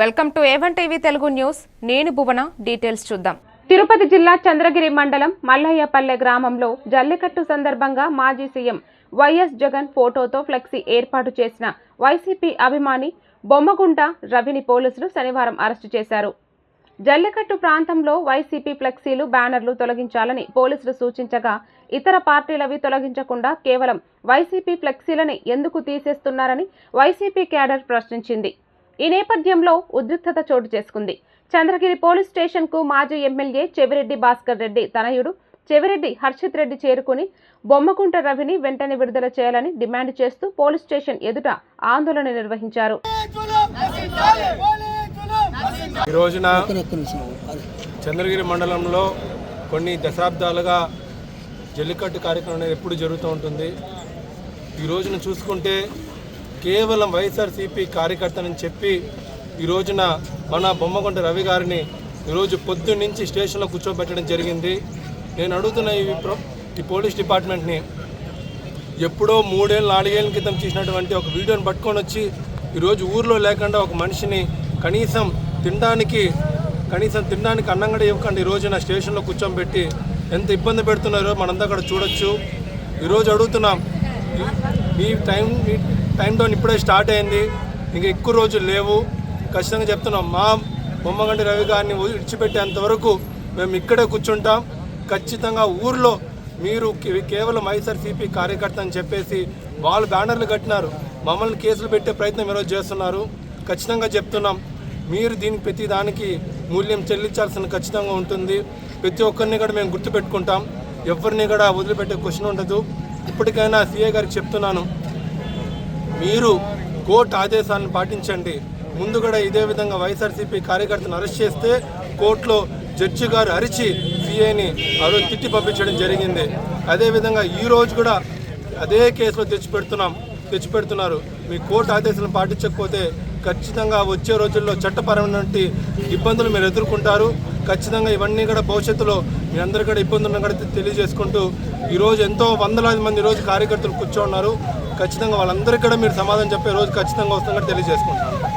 Welcome to A one TV Telugu news. నేను Bhuvana details చూద్దాం. తిరుపతి జిల్లా చంద్రగిరి మండలం మల్లయ్యపల్లె గ్రామంలో జల్లికట్టు సందర్భంగా మాజీ సీఎం వైఎస్ జగన్ ఫోటోతో ఫ్లెక్సీ ఏర్పాటు చేసిన వైసీపీ అభిమాని బొమ్మగుంట రవిని పోలీసులు శనివారం అరెస్టు చేశారు. జల్లికట్టు ప్రాంతంలో వైసీపీ ఫ్లెక్సీలు బ్యానర్లు తొలగించాలని పోలీసులు సూచించగా ఇతర పార్టీలవి తొలగించకుండా కేవలం వైసీపీ ఫ్లెక్సీలని ఎందుకు తీసేస్తున్నారని వైసీపీ క్యాడర్ ప్రశ్నించింది. ఈ నేపథ్యంలో ఉద్రిక్తత చోటు చేసుకుంది. చంద్రగిరి పోలీస్ స్టేషన్కు మాజీ ఎమ్మెల్యే చెవిరెడ్డి భాస్కర్ రెడ్డి తనయుడు చెవిరెడ్డి హర్షిత్ రెడ్డి చేరుకుని బొమ్మకుంట రవిని వెంటనే విడుదల చేయాలని డిమాండ్ చేస్తూ పోలీస్ స్టేషన్ ఎదుట ఆందోళన నిర్వహించారు. ఈ రోజున చంద్రగిరి మండలంలో కొన్ని దశాబ్దాలుగా జల్లికట్టు కార్యక్రమం అనేది ఎప్పుడు జరుగుతూ ఉంటుంది. ఈ రోజున చూసుకుంటే కేవలం వైఎస్ఆర్సీపీ కార్యకర్తనని చెప్పి ఈ రోజున మన బొమ్మకొండ రవి గారిని ఈరోజు పొద్దున్న నుంచి స్టేషన్లో కూర్చోబెట్టడం జరిగింది. నేను అడుగుతున్న ఈ ఈ పోలీస్ డిపార్ట్మెంట్ని ఎప్పుడో మూడేళ్ళు నాలుగేళ్ళ క్రితం చేసినటువంటి ఒక వీడియోని పట్టుకొని వచ్చి ఈరోజు ఊర్లో లేకుండా ఒక మనిషిని కనీసం తినడానికి కనీసం తినడానికి అన్నం కూడా ఇవ్వకండి ఈ రోజున స్టేషన్లో కూర్చోబెట్టి ఎంత ఇబ్బంది పెడుతున్నారో మనంతా అక్కడ చూడొచ్చు. ఈరోజు అడుగుతున్నాం. మీ టైం టైం డౌన్ ఇప్పుడే స్టార్ట్ అయింది. ఇంకా ఎక్కువ రోజులు లేవు. ఖచ్చితంగా చెప్తున్నాం మా బొమ్మగంటి రవి గారిని విడిచిపెట్టేంత వరకు మేము ఇక్కడే కూర్చుంటాం. ఖచ్చితంగా ఊర్లో మీరు కేవలం కేవలం ఐఎస్ఆర్సీపీ కార్యకర్త అని చెప్పేసి వాళ్ళు బ్యానర్లు కట్టినారు. మమ్మల్ని కేసులు పెట్టే ప్రయత్నం ఈరోజు చేస్తున్నారు. ఖచ్చితంగా చెప్తున్నాం మీరు దీనికి ప్రతి దానికి మూల్యం చెల్లించాల్సిన ఖచ్చితంగా ఉంటుంది. ప్రతి ఒక్కరిని కూడా మేము గుర్తుపెట్టుకుంటాం. ఎవరిని కూడా వదిలిపెట్టే క్వశ్చన్ ఉండదు. ఇప్పటికైనా సీఏ గారికి చెప్తున్నాను మీరు కోర్టు ఆదేశాలను పాటించండి. ముందు కూడా ఇదే విధంగా వైఎస్ఆర్సీపీ కార్యకర్తను అరెస్ట్ చేస్తే కోర్టులో జడ్జి గారు అరిచి సిఐని ఆ రోజు తిట్టి పంపించడం జరిగింది. అదేవిధంగా ఈ రోజు కూడా అదే కేసులో తెచ్చిపెడుతున్నాం తెచ్చిపెడుతున్నారు మీ కోర్టు ఆదేశాలను పాటించకపోతే ఖచ్చితంగా వచ్చే రోజుల్లో చట్టపరమైనటువంటి ఇబ్బందులు మీరు ఎదుర్కొంటారు. ఖచ్చితంగా ఇవన్నీ కూడా భవిష్యత్తులో మీ అందరికీ కూడా ఇబ్బందులను కూడా తెలియజేసుకుంటూ ఈరోజు ఎంతో వందలాది మంది ఈరోజు కార్యకర్తలు కూర్చోన్నారు ఖచ్చితంగా వాళ్ళందరికీ కూడా మీరు సమాధానం చెప్పే రోజు ఖచ్చితంగా వస్తుందని తెలియజేసుకుంటాను